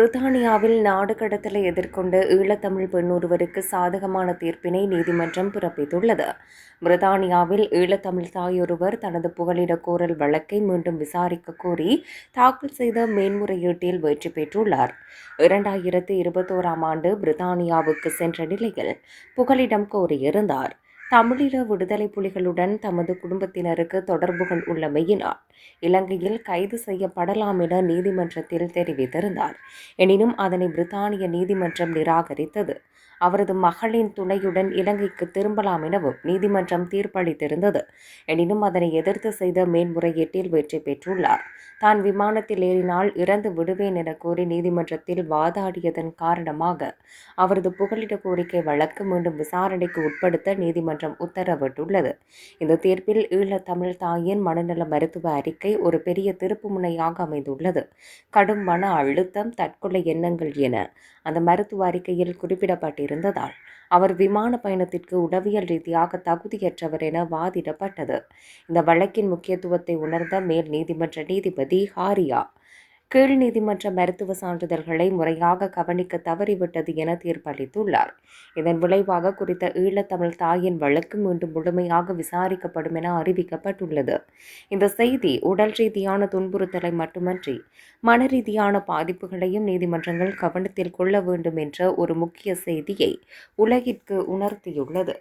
பிரித்தானியாவில் நாடு கடத்தலை எதிர்கொண்ட ஈழத்தமிழ் பெண் ஒருவருக்கு சாதகமான தீர்ப்பினை நீதிமன்றம் பிறப்பித்துள்ளது. பிரித்தானியாவில் ஈழத்தமிழ் தாயொருவர் தனது புகலிட கோரல் வழக்கை மீண்டும் விசாரிக்க கோரி தாக்கல் செய்த மேன்முறையீட்டில் வெற்றி பெற்றுள்ளார். இரண்டாயிரத்து இருபத்தோராம் ஆண்டு பிரித்தானியாவுக்கு சென்ற நிலையில் புகலிடம் கோரியிருந்தார். தமிழீழ விடுதலை புலிகளுடன் தமது குடும்பத்தினருக்கு தொடர்புகள் உள்ளமையினால் இலங்கையில் கைது செய்யப்படலாம் என நீதிமன்றத்தில் தெரிவித்திருந்தார். எனினும் அதனை பிரித்தானிய நீதிமன்றம் நிராகரித்தது. அவரது மகளின் துணையுடன் இலங்கைக்கு திரும்பலாம் எனவும் நீதிமன்றம் தீர்ப்பளித்திருந்தது. எனினும் அதனை எதிர்த்து செய்த மேன்முறையீட்டில் வெற்றி பெற்றுள்ளார். தான் விமானத்தில் ஏறினால் இறந்து விடுவேன் என கூறி நீதிமன்றத்தில் வாதாடியதன் காரணமாக அவரது புகலிட கோரிக்கை வழக்கு மீண்டும் விசாரணைக்கு உட்படுத்த நீதிமன்றம் உத்தரவிட்டுள்ளது. இந்த தீர்ப்பில் ஈழத்தமிழ் தாயின் மனநல மருத்துவ அறிக்கை ஒரு பெரிய திருப்புமுனையாக அமைந்துள்ளது. கடும் மன அழுத்தம் தற்கொலை எண்ணங்கள் என அந்த மருத்துவ அறிக்கையில் இருந்ததால் அவர் விமான பயணத்திற்கு உளவியல் ரீதியாக தகுதியற்றவர் என வாதிடப்பட்டது. இந்த வழக்கின் முக்கியத்துவத்தை உணர்ந்த மேல் நீதிமன்ற நீதிபதி ஹாரியா கீழ் நீதிமன்ற மருத்துவ சான்றிதழ்களை முறையாக கவனிக்க தவறிவிட்டது என தீர்ப்பளித்துள்ளார். இதன் விளைவாக குறித்த ஈழத்தமிழ் தாயின் வழக்கு மீண்டும் முழுமையாக விசாரிக்கப்படும் என அறிவிக்கப்பட்டுள்ளது. இந்த செய்தி உடல் ரீதியான துன்புறுத்தலை மட்டுமன்றி மன ரீதியான பாதிப்புகளையும் நீதிமன்றங்கள் கவனத்தில் கொள்ள வேண்டும் என்ற ஒரு முக்கிய செய்தியை உலகிற்கு உணர்த்தியுள்ளது.